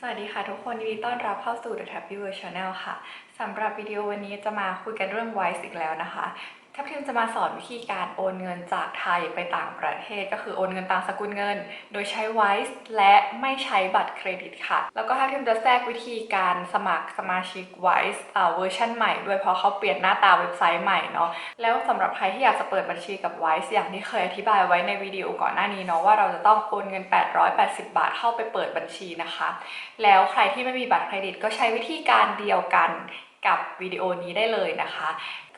สวัสดีค่ะทุกคนยินดีต้อนรับเข้าสู่ The Happy World Channel ค่ะสำหรับวิดีโอวันนี้จะมาคุยกันเรื่อง Wise อีกแล้วนะคะ ทัพทิมจะมาสอนวิธีการโอนเงินจากไทยไปต่างประเทศ ก็คือโอนเงินต่างสกุลเงิน โดยใช้ Wise และไม่ใช้บัตรเครดิตค่ะ แล้วก็ทัพทิมจะแทรกวิธีการสมัครสมาชิก Wise อ่าเวอร์ชันใหม่ด้วยเพราะเขาเปลี่ยนหน้าตาเว็บไซต์ใหม่เนาะแล้วสำหรับใครที่อยากจะเปิดบัญชีกับ Wise อย่างที่เคยอธิบายไว้ในวิดีโอก่อนหน้านี้เนาะว่าเราจะต้องโอนเงิน 880 บาทเข้าไปเปิดบัญชีนะคะ แล้วใครที่ไม่มีบัตรเครดิตก็ใช้วิธีการเดียวกัน กับวิดีโอนี้ได้เลยนะคะ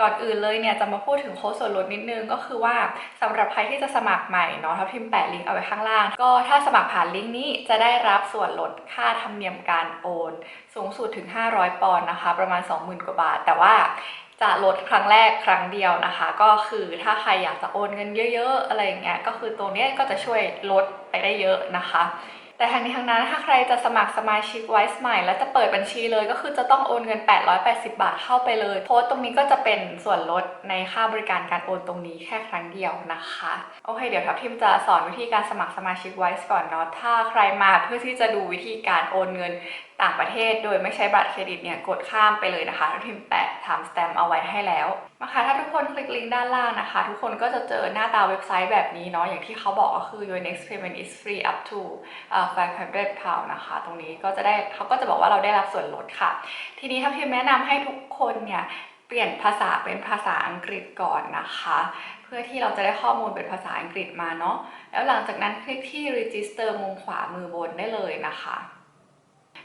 ก่อนอื่นเลยเนี่ยจะมาพูดถึงโค้ดส่วนลดนิดนึงก็คือว่าสำหรับใครที่จะสมัครใหม่เนาะทัพทิมแปะลิงก์เอาไว้ข้างล่าง ก็ถ้าสมัครผ่านลิงก์นี้จะได้รับส่วนลดค่าธรรมเนียมการโอนสูงสุดถึง 500 ปอนด์นะคะ ประมาณ 20,000 กว่าบาท แต่ว่าจะลดครั้งแรกครั้งเดียวนะคะ ก็คือถ้าใครอยากจะโอนเงินเยอะ ๆ อะไรอย่างเงี้ยก็คือตรงนี้ก็จะช่วยลดไปได้เยอะนะคะ แต่ทางนี้ทางนั้นถ้าใครจะสมัครสมาชิกไวส์ใหม่ แล้วจะเปิดบัญชีเลยก็คือจะต้องโอนเงิน 880 บาทเข้าไปเลยโพสตตรงนี้ก็จะเป็นส่วนลดในค่าบริการการโอนตรงนี้แค่ครั้งเดียวนะคะ โอเค เดี๋ยวทัพทิมจะสอนวิธีการสมัครสมาชิกไวส์ก่อนเนาะถ้าใครมาเพื่อที่จะดูวิธีการโอนเงิน ต่างประเทศโดยไม่ใช้บัตรเครดิตเนี่ยกดข้ามไปเลยนะคะทิมแปะ time stamp เอาไว้ให้แล้วนะคะถ้าทุกคนคลิกลิงก์ด้านล่างนะคะ ทุกคนก็จะเจอหน้าตาเว็บไซต์แบบนี้เนาะอย่างที่เขาบอกก็คือ your next payment is free up to 500 pound นะคะ ตรงนี้ก็จะได้เขาก็จะบอกว่าเราได้รับส่วนลดค่ะ ทีนี้ทัพทิมแนะนำให้ทุกคนเนี่ยเปลี่ยนภาษาเป็นภาษาอังกฤษก่อนนะคะ เพื่อที่เราจะได้ข้อมูลเป็นภาษาอังกฤษมาเนาะแล้วหลังจากนั้นคลิกที่ register มุมขวามือบนได้เลยนะคะ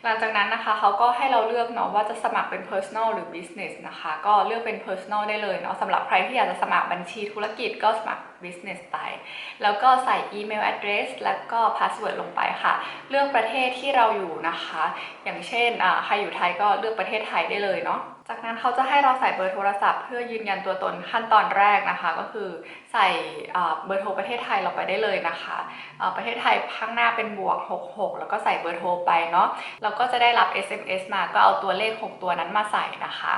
หลังจากนั้นนะคะเขาก็ให้เราเลือกเนาะว่าจะสมัครเป็น personal หรือ business นะคะก็เลือกเป็น personal ได้เลยเนาะสำหรับใครที่อยากจะสมัครบัญชีธุรกิจก็สมัคร business ไป แล้วก็ใส่ email address แล้วก็ password ลงไปค่ะ เลือกประเทศที่เราอยู่นะคะ อย่างเช่นอ่าใครอยู่ไทยก็เลือกประเทศไทยได้เลยเนาะจากนั้นเขาจะให้เราใส่เบอร์โทรศัพท์เพื่อยืนยันตัวตนขั้นตอนแรกนะคะ ก็คือ ใส่เบอร์โทรประเทศไทยเราไปได้เลยนะคะประเทศไทยข้างหน้าเป็นบวก 66 แล้วก็ใส่เบอร์โทรไปเนาะเราก็จะได้รับ SMS มาก็เอาตัวเลข 6 ตัวนั้นมาใส่นะคะ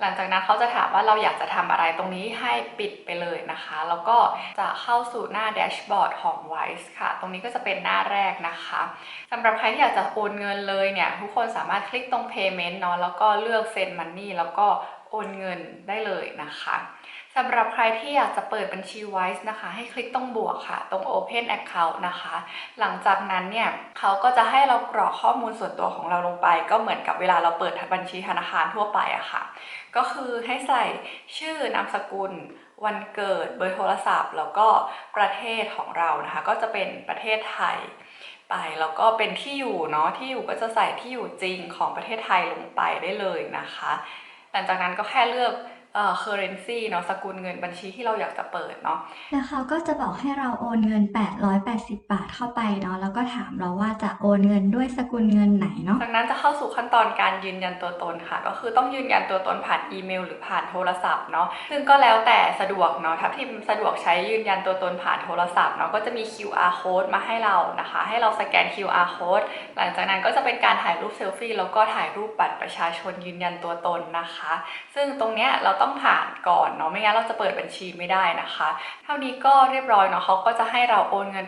หลังจากนั้นเขาจะถามว่าเราอยากจะทำอะไรตรงนี้ให้ปิดไปเลยนะคะ แล้วก็จะเข้าสู่หน้าแดชบอร์ดของ Wise ค่ะ ตรงนี้ก็จะเป็นหน้าแรกนะคะสำหรับใครที่อยากจะโอนเงินเลยเนี่ยทุกคนสามารถคลิกตรง payment เนาะแล้วก็เลือก send money แล้วก็โอนเงินได้เลยนะคะ สำหรับใครที่อยากจะเปิดบัญชี Wise นะคะ ให้คลิกตรงบวกค่ะ ตรง Open Account นะคะ หลังจากนั้นเนี่ยเขาก็จะให้เรากรอกข้อมูลส่วนตัวของเราลงไป ก็เหมือนกับเวลาเราเปิดบัญชีธนาคารทั่วไปอะค่ะ ก็คือให้ใส่ชื่อนามสกุลวันเกิดเบอร์โทรศัพท์ แล้วก็ประเทศของเรานะคะ ก็จะเป็นประเทศไทยไปแล้วก็เป็นที่อยู่เนาะที่อยู่ก็จะใส่ที่อยู่จริงของประเทศไทยลงไปได้เลยนะคะ หลังจากนั้นก็แค่เลือก เอ่อ currency เนาะสกุลเงินบัญชีที่เราอยากจะเปิดเนาะแล้วเขาก็จะบอกให้เราโอนเงิน 880 บาทเข้าไปเนาะแล้วก็ถามเราว่าจะโอนเงินด้วยสกุลเงินไหนเนาะจากนั้นจะเข้าสู่ขั้นตอนการยืนยันตัวตนค่ะ ก็คือต้องยืนยันตัวตนผ่านอีเมล หรือผ่านโทรศัพท์เนาะซึ่งก็แล้วแต่สะดวกเนาะถ้าที่สะดวกใช้ยืนยันตัวตนผ่านโทรศัพท์เนาะก็จะมี QR code มาให้เรานะคะ ให้เราสแกน QR code หลังจากนั้นก็จะเป็นการถ่ายรูปเซลฟี่แล้วก็ถ่ายรูปบัตรประชาชนยืนยันตัวตนนะคะ ซึ่งตรงเนี้ยเราต้ององผ่านก่อนเนาะไม่งั้นเราจะเปิดบัญชีไม่ได้นะคะ เท่านี้ก็เรียบร้อยเนาะเขาก็จะให้เราโอนเงิน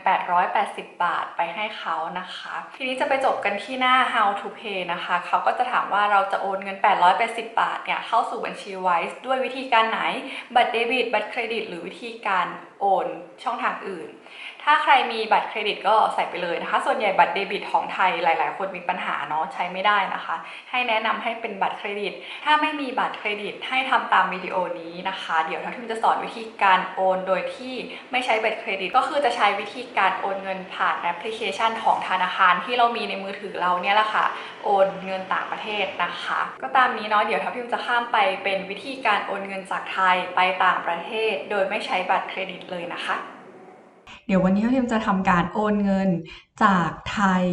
880 บาทไปให้เขานะคะ ทีนี้จะไปจบกันที่หน้า how to pay นะคะเขาก็จะถามว่าเราจะโอนเงิน 880 บาทเนี่ยเข้าสู่บัญชี Wise ด้วยวิธีการไหน บัตรเดบิต บัตรเครดิต หรือวิธีการ โอนช่องทางอื่น ถ้าใครมีบัตรเครดิตก็ใส่ไปเลยนะคะ ส่วนใหญ่บัตรเดบิตของไทยหลาย ๆ คนมีปัญหาเนาะใช้ไม่ได้นะคะ ให้แนะนำให้เป็นบัตรเครดิต ถ้าไม่มีบัตรเครดิตให้ทำตามวิดีโอนี้นะคะ เดี๋ยวทัพทิมจะสอนวิธีการโอนโดยที่ไม่ใช้บัตรเครดิต ก็คือจะใช้วิธีการโอนเงินผ่านแอปพลิเคชันของธนาคารที่เรามีในมือถือเราเนี่ยแหละค่ะโอนเงินต่างประเทศนะคะ ก็ตามนี้เนาะเดี๋ยวทัพทิมจะข้ามไปเป็นวิธีการโอนเงินจากไทยไปต่างประเทศ โดยไม่ใช้บัตรเครดิตเลยนะคะ เดี๋ยววันนี้ท้าจะทำการโอนเงินจากไทย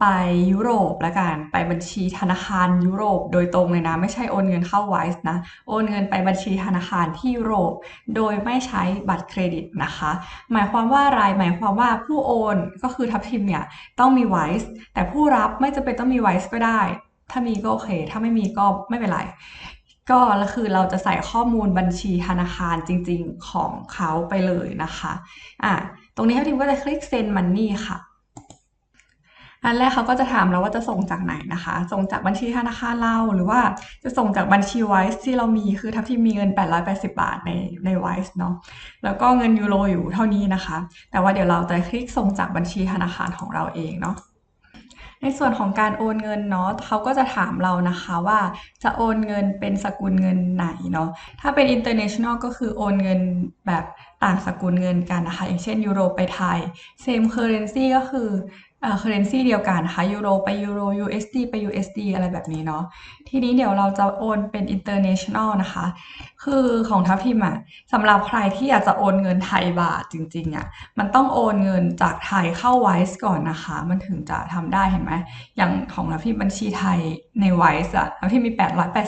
ไปยุโรปละกัน ไปบัญชีธนาคารยุโรปโดยตรงเลยนะ ไม่ใช่โอนเงินเข้า Wise นะ โอนเงินไปบัญชีธนาคารที่ยุโรป โดยไม่ใช้บัตรเครดิตนะคะ หมายความว่าอะไรหมายความว่าผู้โอนก็คือทัพทิมเนี่ยต้องมี Wise แต่ผู้รับไม่จำเป็นต้องมี Wise ก็ได้ ถ้ามีก็โอเค ถ้าไม่มีก็ไม่เป็นไรก็คือเราจะใส่ข้อมูลบัญชีธนาคารจริงๆของเขาไปเลยนะคะอะตรงนี้ทัพทิมก็จะคลิก send money ค่ะ อันแรกเขาก็จะถามเราว่าจะส่งจากไหนนะคะ ส่งจากบัญชีธนาคารเราหรือว่าจะส่งจากบัญชี Wise ที่เรามีคือทัพทีมมีเงิน 880 บาทในใน Wise เนาะแล้วก็เงินยูโรอยู่เท่านี้นะคะ แต่ว่าเดี๋ยวเราจะคลิกส่งจากบัญชีธนาคารของเราเองเนาะในส่วนของการโอนเงินเนาะเขาก็จะถามเรานะคะว่าจะโอนเงินเป็นสกุลเงินไหนเนาะถ้าเป็น international ก็คือโอนเงินแบบต่างสกุลเงินกันนะคะ อย่างเช่นยูโรไปไทย same currency ก็คือ เอ่อ currency เดียวกันนะคะยูโรไปยูโร USD ไป USD อะไรแบบนี้เนาะทีนี้เดี๋ยวเราจะโอนเป็น international นะคะ คือของทัพทิมอะสำหรับใครที่อยากจะโอนเงินไทยบาทจริงๆอะมันต้องโอนเงินจากไทยเข้า Wise ก่อนนะคะ มันถึงจะทำได้เห็นไหมอย่างของทัพทิมบัญชีไทยใน Wise อะทัพทิมมี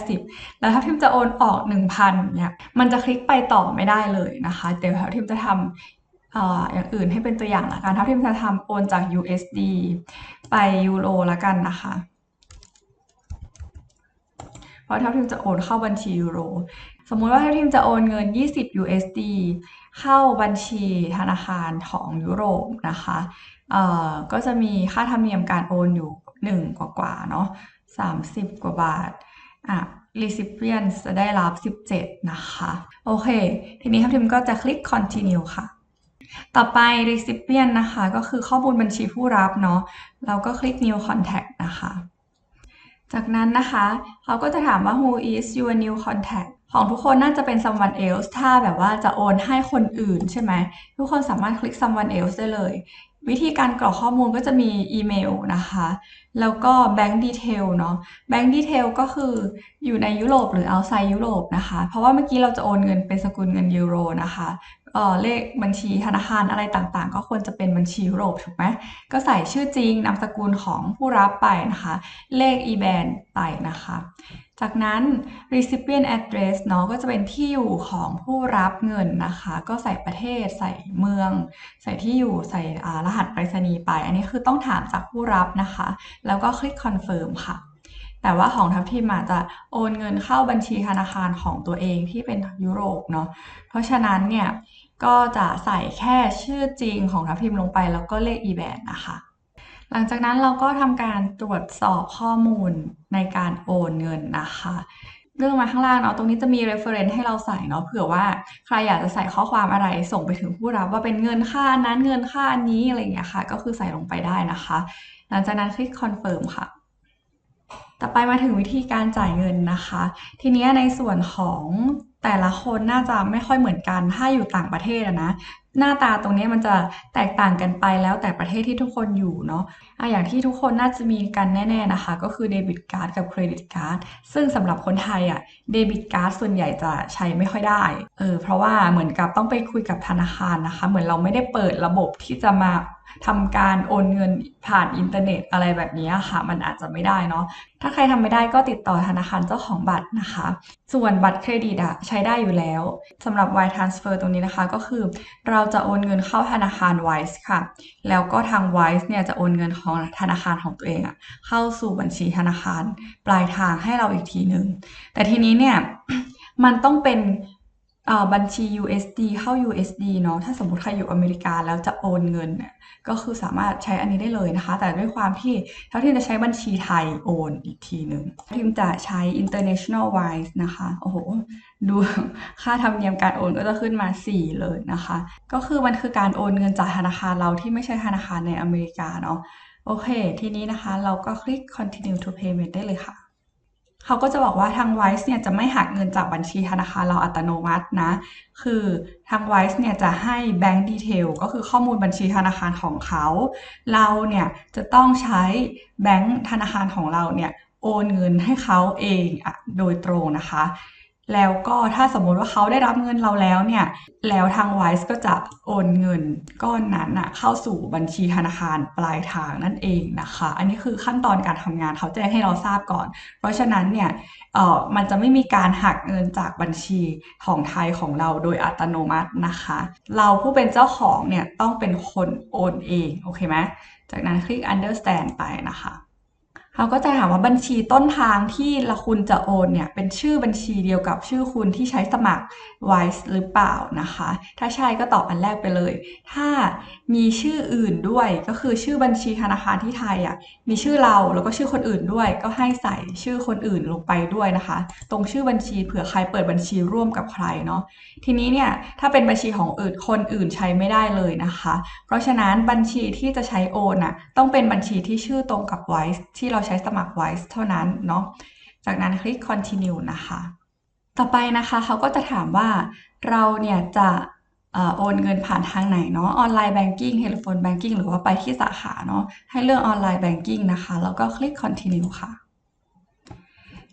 880 แล้วทัพทิมจะโอนออก 1,000เนี่ยมันจะคลิกไปต่อไม่ได้เลยนะคะเดี๋ยวทัพทิมจะทำ เอ่ออย่างอื่นให้เป็นตัวอย่างละกันทัพทิมจะทำโอนจาก USD ไปยูโรละกันนะคะ เพราะทัพทิมจะโอนเข้าบัญชียูโร สมมุติว่าทัพทิมจะโอนเงิน 20 USD เข้าบัญชีธนาคารของยุโรปนะคะเอ่อก็จะมีค่าธรรมเนียมการโอนอยู่ 1 กว่ากว่าๆเนาะ30 กว่าบาทอะ recipient จะได้รับ 17 นะคะ โอเค ทีนี้ทัพทิมก็จะคลิก continue ค่ะ ต่อไป recipient นะคะ ก็คือข้อมูลบัญชีผู้รับเนาะเราก็คลิก new contact นะคะ จากนั้นนะคะเขาก็จะถามว่า who is your new contact ของทุกคนน่าจะเป็น someone else ถ้าแบบว่าจะโอนให้คนอื่นใช่ไหมทุกคนสามารถคลิก someone else ได้เลย วิธีการกรอกข้อมูลก็จะมีอีเมลนะคะ แล้วก็ bank detail เนาะ bank detail ก็คืออยู่ในยุโรปหรือ outside ยุโรปนะคะ เพราะว่าเมื่อกี้เราจะโอนเงินเป็นสกุลเงินยูโรนะคะ เอ่อเลขบัญชีธนาคารอะไรต่างๆ ก็ควรจะเป็นบัญชียุโรปถูกไหมก็ใส่ชื่อจริงนามสกุลของผู้รับไปนะคะ เลข IBAN ไปนะคะ จากนั้น recipient address เนาะก็จะเป็นที่อยู่ของผู้รับเงินนะคะ ก็ใส่ประเทศใส่เมือง ใส่ที่อยู่ใส่รหัสไปรษณีย์ไป อันนี้คือต้องถามจากผู้รับนะคะ แล้วก็คลิก confirm ค่ะแต่ว่าของทัพทีมอาจจะโอนเงินเข้าบัญชีธนาคารของตัวเองที่เป็นยุโรปเนาะ เพราะฉะนั้นเนี่ย ก็จะใส่แค่ชื่อจริงของทัพทีมลงไป แล้วก็เลข IBAN นะคะ หลังจากนั้นเราก็ทำการตรวจสอบข้อมูลในการโอนเงินนะคะเรื่องมาข้างล่างเนาะ ตรงนี้จะมี reference ให้เราใส่เนาะ เผื่อว่าใครอยากจะใส่ข้อความอะไรส่งไปถึงผู้รับว่าเป็นเงินค่านั้นเงินค่าอันนี้อะไรอย่างเงี้ยค่ะ ก็คือใส่ลงไปได้นะคะ หลังจากนั้นคลิก confirm ค่ะ ต่อไปมาถึงวิธีการจ่ายเงินนะคะ ทีนี้ในส่วนของ แต่ละคนน่าจะไม่ค่อยเหมือนกัน ถ้าอยู่ต่างประเทศอะนะ หน้าตาตรงเนี้ยมันจะแตกต่างกันไปแล้วแต่ประเทศที่ทุกคนอยู่เนาะอะอย่างที่ทุกคนน่าจะมีกันแน่ๆนะคะ ก็คือเดบิตการ์ดกับเครดิตการ์ดซึ่งสำหรับคนไทยอะเดบิตการ์ดส่วนใหญ่จะใช้ไม่ค่อยได้เออเพราะว่าเหมือนกับต้องไปคุยกับธนาคารนะคะ เหมือนเราไม่ได้เปิดระบบที่จะมา ทำการโอนเงินผ่านอินเทอร์เน็ตอะไรแบบนี้ค่ะ มันอาจจะไม่ได้เนาะถ้าใครทำไม่ได้ก็ติดต่อธนาคารเจ้าของบัตรนะคะ ส่วนบัตรเครดิตอะใช้ได้อยู่แล้วสำหรับ Wire Transfer ตรงนี้นะคะก็คือ เราจะโอนเงินเข้าธนาคาร Wise ค่ะ แล้วก็ทาง Wise เนี่ยจะโอนเงินของธนาคารของตัวเองอะเข้าสู่บัญชีธนาคารปลายทางให้เราอีกทีหนึ่งแต่ทีนี้เนี่ยมันต้องเป็น เอ่อบัญชี USD เข้า USD เนาะถ้าสมมติใครอยู่อเมริกาแล้วจะโอนเงินเนี่ยก็คือสามารถใช้อันนี้ได้เลยนะคะ แต่ด้วยความที่เท่าที่จะใช้บัญชีไทยโอนอีกทีหนึ่งทีมจะใช้ international wise นะคะ โอ้โห ดูค่าธรรมเนียมการโอนก็จะขึ้นมา 4 เลยนะคะ ก็คือมันคือการโอนเงินจากธนาคารเราที่ไม่ใช่ธนาคารในอเมริกาเนาะโอเค ทีนี้นะคะเราก็คลิก continue to payment ได้เลยค่ะ เขาก็จะบอกว่าทาง Wise เนี่ยจะไม่หักเงินจากบัญชีธนาคารเราอัตโนมัตินะ คือทาง Wise เนี่ยจะให้ Bank Detail ก็คือข้อมูลบัญชีธนาคารของเขา เราเนี่ยจะต้องใช้แบงค์ธนาคารของเราเนี่ยโอนเงินให้เขาเองอะโดยตรงนะคะ แล้วก็ถ้าสมมุติว่าเขาได้รับเงินเราแล้วเนี่ย แล้วทาง Wise ก็จะโอนเงินก้อนนั้นอะเข้าสู่บัญชีธนาคารปลายทางนั่นเองนะคะ อันนี้คือขั้นตอนการทำงานเขาแจ้งให้เราทราบก่อน เพราะฉะนั้นเนี่ยเอ่อมันจะไม่มีการหักเงินจากบัญชีของไทยของเราโดยอัตโนมัตินะคะ เราผู้เป็นเจ้าของเนี่ยต้องเป็นคนโอนเอง โอเคไหมจากนั้นคลิก understand ไปนะคะ เขาก็จะถามว่าบัญชีต้นทางที่ละคุณจะโอนเนี่ยเป็นชื่อบัญชีเดียวกับชื่อคุณที่ใช้สมัคร Wise หรือเปล่านะคะ ถ้าใช่ก็ตอบอันแรกไปเลย ถ้า มีชื่ออื่นด้วย ก็คือชื่อบัญชีธนาคารที่ไทยอะมีชื่อเราแล้วก็ชื่อคนอื่นด้วย ก็ให้ใส่ชื่อคนอื่นลงไปด้วยนะคะ ตรงชื่อบัญชีเผื่อใครเปิดบัญชีร่วมกับใครเนาะทีนี้เนี่ยถ้าเป็นบัญชีของอื่นคนอื่นใช้ไม่ได้เลยนะคะ เพราะฉะนั้นบัญชีที่จะใช้โอนน่ะต้องเป็นบัญชีที่ชื่อตรงกับ Wise ที่เราใช้สมัคร Wise เท่านั้นเนาะจากนั้นคลิก continue นะคะ ต่อไปนะคะเขาก็จะถามว่าเราเนี่ยจะ โอนเงินผ่านทางไหนเนาะออนไลน์แบงกิ้งเทเลโฟนแบงกิ้งหรือว่าไปที่สาขาเนาะให้เลือกออนไลน์แบงกิ้งนะคะ แล้วก็คลิก continue ค่ะ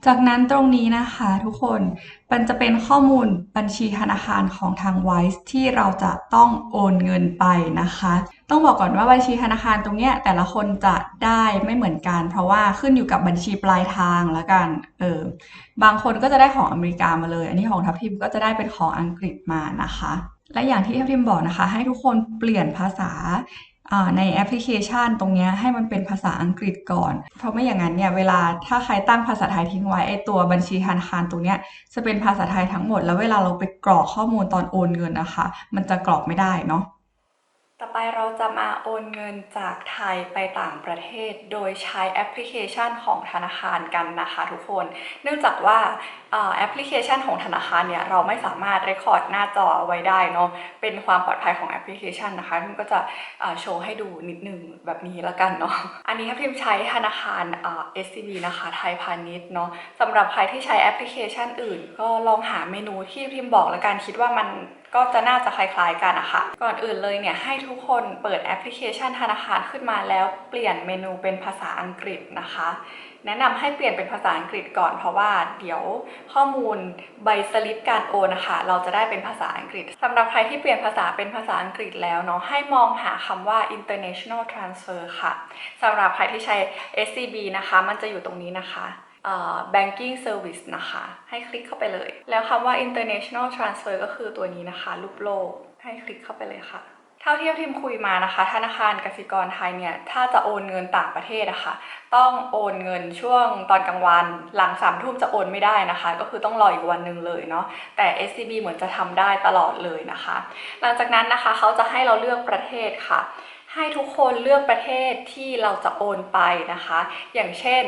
จากนั้นตรงนี้นะคะทุกคนมันจะเป็นข้อมูลบัญชีธนาคารของทาง Wise ที่เราจะต้องโอนเงินไปนะคะ ต้องบอกก่อนว่าบัญชีธนาคารตรงเนี้ยแต่ละคนจะได้ไม่เหมือนกัน เพราะว่าขึ้นอยู่กับบัญชีปลายทางแล้วกันเออบางคนก็จะได้ของอเมริกามาเลย อันนี้ของทัพทิมก็จะได้เป็นของอังกฤษมานะคะ และอย่างที่เอฟทิมบอกนะคะ ให้ทุกคนเปลี่ยนภาษาในแอปพลิเคชันตรงนี้ให้มันเป็นภาษาอังกฤษก่อน เพราะไม่อย่างนั้นเนี่ยเวลาถ้าใครตั้งภาษาไทยทิ้งไว้ไอตัวบัญชีธนาคารตรงนี้จะเป็นภาษาไทยทั้งหมด แล้วเวลาเราไปกรอกข้อมูลตอนโอนเงินนะคะ มันจะกรอกไม่ได้เนาะ ต่อไปเราจะมาโอนเงินจากไทยไปต่างประเทศ โดยใช้แอปพลิเคชันของธนาคารกันนะคะทุกคน เนื่องจากว่าแอปพลิเคชันของธนาคารเนี่ยเราไม่สามารถเรคคอร์ดหน้าจอไว้ได้เนาะเป็นความปลอดภัยของแอปพลิเคชันนะคะพิมก็จะโชว์ให้ดูนิดนึงแบบนี้ละกันเนาะอันนี้ครับพิมใช้ธนาคารอ่า SCB นะคะไทยพาณิชย์เนาะสำหรับใครที่ใช้แอปพลิเคชันอื่น ก็ลองหาเมนูที่พิมบอกละกันคิดว่ามัน ก็จะน่าจะคล้ายๆกันนะคะ ก่อนอื่นเลยเนี่ยให้ทุกคนเปิดแอปพลิเคชันธนาคารขึ้นมาแล้วเปลี่ยนเมนูเป็นภาษาอังกฤษนะคะ แนะนำให้เปลี่ยนเป็นภาษาอังกฤษก่อนเพราะว่าเดี๋ยวข้อมูลใบสลิปการโอนนะคะ เราจะได้เป็นภาษาอังกฤษสำหรับใครที่เปลี่ยนภาษาเป็นภาษาอังกฤษแล้วเนาะให้มองหาคำว่า international transfer ค่ะสำหรับใครที่ใช้ SCB นะคะ มันจะอยู่ตรงนี้นะคะ banking service นะคะ ให้คลิกเข้าไปเลย แล้วคำว่า international transfer ก็คือตัวนี้นะคะ รูปโลก ให้คลิกเข้าไปเลยค่ะ เท่าที่ทีมคุยมานะคะ ธนาคารกสิกรไทยเนี่ย ถ้าจะโอนเงินต่างประเทศอะคะ่ะต้องโอนเงินช่วงตอนกลางวัน หลังสามทุ่มจะโอนไม่ได้นะคะ ก็คือต้องรออีกวันหนึ่งเลยเนาะ แต่ SCB เหมือนจะทำได้ตลอดเลยนะคะ หลังจากนั้นนะคะเขาจะให้เราเลือกประเทศค่ะ ให้ทุกคนเลือกประเทศที่เราจะโอนไปนะคะ อย่างเช่น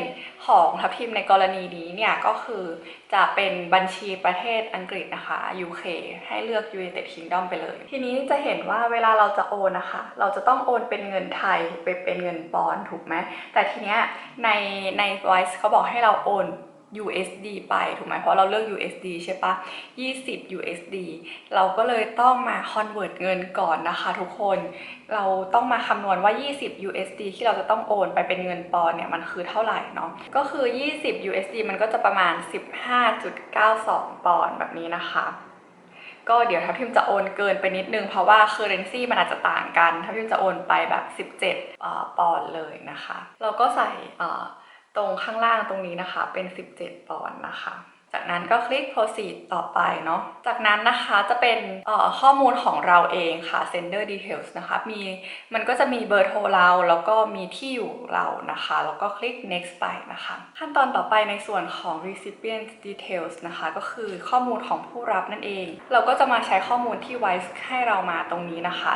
ของทัพทิมในกรณีนี้เนี่ยก็คือจะเป็นบัญชีประเทศอังกฤษนะคะ UK ให้เลือก United Kingdom ไปเลย ทีนี้จะเห็นว่าเวลาเราจะโอนนะคะ เราจะต้องโอนเป็นเงินไทยไปเป็นเงินปอนถูกไหมแต่ทีเนี้ยในใน Wise เขาบอกให้เราโอน USD ไปถูกไหมเพราะเราเลือก USD ใช่ปะ20 USD เราก็เลยต้องมา convert เงินก่อนนะคะทุกคน เราต้องมาคำนวณว่า 20 USD ที่เราจะต้องโอนไปเป็นเงินปอนเนี่ยมันคือเท่าไหร่เนาะ ก็คือ 20 USD มันก็จะประมาณ 15.92 ปอนแบบนี้นะคะก็เดี๋ยวทัพทิมจะโอนเกินไปนิดนึงเพราะว่า currency มันอาจจะต่างกันทัพทิมจะโอนไปแบบ 17เอ่อปอนด์เลยนะคะ เราก็ใส่ ตรงข้างล่างตรงนี้นะคะ เป็น 17 ปอนด์นะคะ จากนั้นก็คลิก proceed ต่อไปเนาะ จากนั้นนะคะจะเป็นข้อมูลของเราเองค่ะ sender details นะคะ มีมันก็จะมีเบอร์โทรเราแล้วก็มีที่อยู่เรานะคะ แล้วก็คลิก next ไปนะคะ ขั้นตอนต่อไปในส่วนของ recipient details นะคะ ก็คือข้อมูลของผู้รับนั่นเอง เราก็จะมาใช้ข้อมูลที่ Wise ให้เรามาตรงนี้นะคะ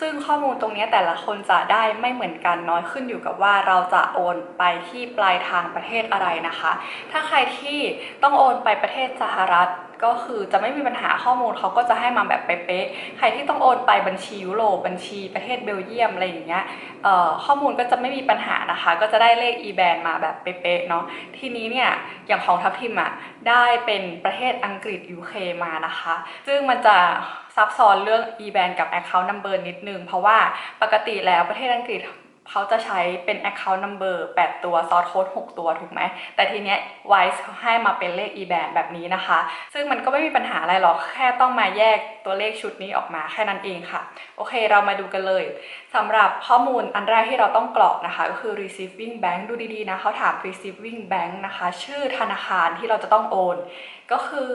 ซึ่งข้อมูลตรงนี้แต่ละคนจะได้ไม่เหมือนกันน้อยขึ้นอยู่กับว่าเราจะโอนไปที่ปลายทางประเทศอะไรนะคะ ถ้าใครที่ต้องโอนไปประเทศสหรัฐ ก็คือจะไม่มีปัญหาข้อมูลเขาก็จะให้มาแบบเป๊ะๆ ใครที่ต้องโอนไปบัญชียุโรปบัญชีประเทศเบลเยียมอะไรอย่างเงี้ยข้อมูลก็จะไม่มีปัญหานะคะ ก็จะได้เลข e-band มาแบบเป๊ะๆเนาะ ทีนี้เนี่ยอย่างของทัพทิมอะได้เป็นประเทศอังกฤษ UK มานะคะ ซึ่งมันจะซับซ้อนเรื่อง e-band กับ account number นิดนึง เพราะว่าปกติแล้วประเทศอังกฤษ เขาจะใช้เป็น account number 8 ตัว source code 6ตัวถูกไหม แต่ทีเนี้ย Wise เขาให้มาเป็นเลข e-band แบบนี้นะคะ ซึ่งมันก็ไม่มีปัญหาอะไรหรอก แค่ต้องมาแยกตัวเลขชุดนี้ออกมาแค่นั้นเองค่ะ โอเคเรามาดูกันเลยสำหรับข้อมูลอันแรกที่เราต้องกรอกนะคะ ก็คือ receiving bank ดูดีๆนะเขาถาม receiving bank นะคะ ชื่อธนาคารที่เราจะต้องโอนก็คือ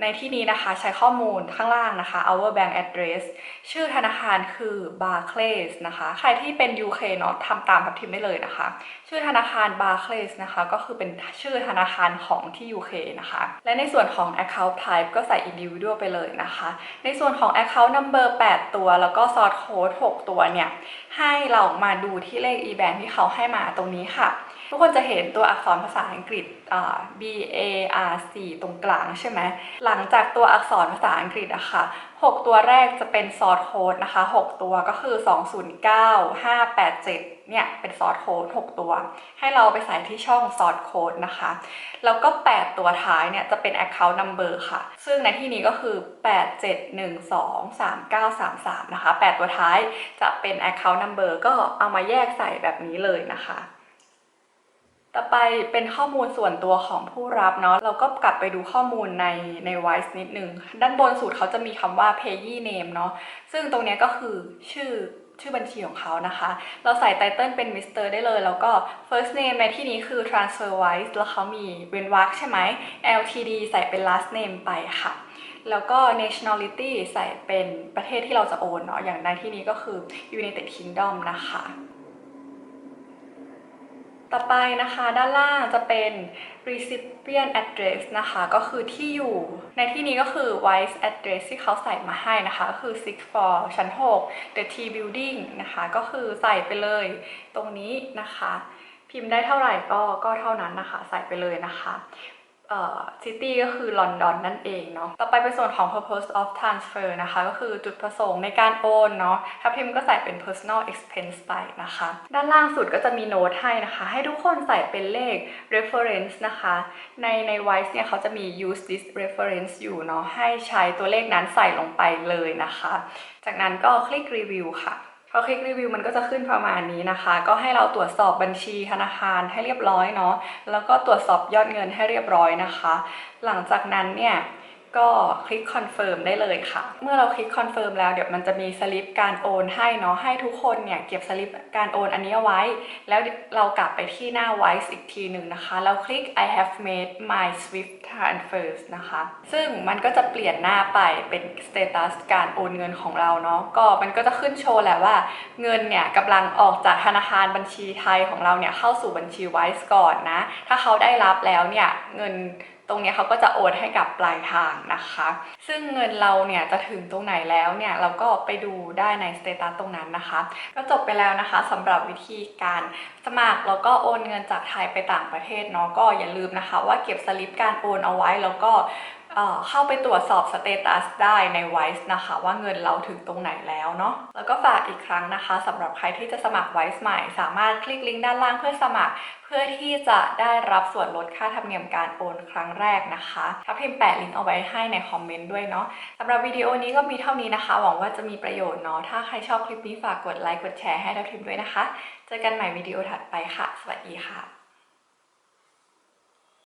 ในที่นี้นะคะใช้ข้อมูลข้างล่างนะคะ our bank address ชื่อธนาคารคือ Barclays นะคะ ใครที่เป็น UK เนาะทำตามทับทิมได้เลยนะคะ ชื่อธนาคาร Barclays นะคะ ก็คือเป็นชื่อธนาคารของที่ UK นะคะ และในส่วนของ account type ก็ใส่ individual ไปเลยนะคะ ในส่วนของ account number 8 ตัว แล้วก็ source code 6 ตัวเนี่ย ให้เรามาดูที่เลข e-bank ที่เขาให้มาตรงนี้ค่ะ ทุกคนจะเห็นตัวอักษรภาษาอังกฤษ B A R C ตรงกลางใช่ไหม หลังจากตัวอักษรภาษาอังกฤษอะค่ะ6 ตัวแรกจะเป็นซอร์ c โค้ดนะคะ 6 ตัวก็คือ 209 587 เนี่ย เป็นซอร์ c โค้ด6ตัว ให้เราไปใส่ที่ช่องซอร์ c โค้ดนะคะ แล้วก็ 8 ตัวท้ายเนี่ย จะเป็น account number ค่ะ ซึ่งในที่นี้ก็คือ 87123933 นะคะ 8 ตัวท้ายจะเป็น account number ก็เอามาแยกใส่แบบนี้เลยนะคะ ต่อไปเป็นข้อมูลส่วนตัวของผู้รับเนาะเราก็กลับไปดูข้อมูลในใน Wise นิดนึง ด้านบนสุดเขาจะมีคำว่า payee name เนาะซึ่งตรงนี้ก็คือชื่อชื่อบัญชีของเขานะคะ เราใส่ไตเติลเป็น Mr. ได้เลย แล้วก็ first name ในที่นี้คือ transfer wise แล้วเขามีเว้นวรรคใช่ไหม LTD ใส่เป็น last name ไปค่ะ แล้วก็ nationality ใส่เป็นประเทศที่เราจะโอนเนาะ อย่างในที่นี้ก็คือ United Kingdom นะคะ ต่อไปนะคะด้านล่างจะเป็น recipient address นะคะก็คือที่อยู่ ในที่นี้ก็คือ Wise address ที่เขาใส่มาให้นะคะก็คือ six floor ชั้น 6 the T building นะคะก็คือใส่ไปเลยตรงนี้นะคะ พิมพ์ได้เท่าไหร่ก็ก็เท่านั้นนะคะ ใส่ไปเลยนะคะ เอ่อ city ก็คือลอนดอนนั่นเองเนาะ ต่อไปเป็นส่วนของ purpose of transfer นะคะ ก็คือจุดประสงค์ในการโอนเนาะถ้าพิมก็ใส่เป็น personal expense ไปนะคะ ด้านล่างสุดก็จะมีโน้ตให้นะคะ ให้ทุกคนใส่เป็นเลข reference นะคะ ในใน Wise เนี่ยเขาจะมี use this reference อยู่เนาะ ให้ใช้ตัวเลขนั้นใส่ลงไปเลยนะคะ จากนั้นก็คลิกรีวิวค่ะ พอคลิกรีวิวมันก็จะขึ้นประมาณนี้นะคะ ก็ให้เราตรวจสอบบัญชีธนาคารให้เรียบร้อยเนาะแล้วก็ตรวจสอบยอดเงินให้เรียบร้อยนะคะ หลังจากนั้นเนี่ย ก็คลิกคอนเฟิร์มได้เลยค่ะ เมื่อเราคลิกคอนเฟิร์มแล้วเดี๋ยวมันจะมีสลิปการโอนให้เนาะให้ทุกคนเนี่ยเก็บสลิปการโอนอันนี้เอาไว้ แล้วเรากลับไปที่หน้า Wise อีกทีหนึ่งนะคะแล้วคลิก I have made my Swift transfers นะคะ ซึ่งมันก็จะเปลี่ยนหน้าไปเป็น status การโอนเงินของเราเนาะก็มันก็จะขึ้นโชว์แหละว่าเงินเนี่ยกำลังออกจากธนาคารบัญชีไทยของเราเนี่ยเข้าสู่บัญชี Wise ก่อนนะ ถ้าเขาได้รับแล้วเนี่ยเงิน ตรงนี้เขาก็จะโอนให้กับปลายทางนะคะ ซึ่งเงินเราเนี่ยจะถึงตรงไหนแล้วเนี่ยเราก็ไปดูได้ในสเตตัสตรงนั้นนะคะ ก็จบไปแล้วนะคะสำหรับวิธีการสมัครแล้วก็โอนเงินจากไทยไปต่างประเทศเนาะก็อย่าลืมนะคะ ว่าเก็บสลิปการโอนเอาไว้แล้วก็ เข้าไปตรวจสอบสเตตัสได้ใน Wise นะคะ ว่าเงินเราถึงตรงไหนแล้วเนาะแล้วก็ฝากอีกครั้งนะคะสำหรับใครที่จะสมัคร Wise ใหม่ สามารถคลิกลิงก์ด้านล่างเพื่อสมัคร เพื่อที่จะได้รับส่วนลดค่าธรรมเนียมการโอนครั้งแรกนะคะถ้าพิมพ์แปะลิงก์เอาไว้ให้ในคอมเมนต์ด้วยเนาะสำหรับวิดีโอนี้ก็มีเท่านี้นะคะ หวังว่าจะมีประโยชน์เนาะถ้าใครชอบคลิปนี้ฝากกดไลค์กดแชร์ให้ทัพทิมด้วยนะคะ เจอกันใหม่วิดีโอถัดไปค่ะ สวัสดีค่ะ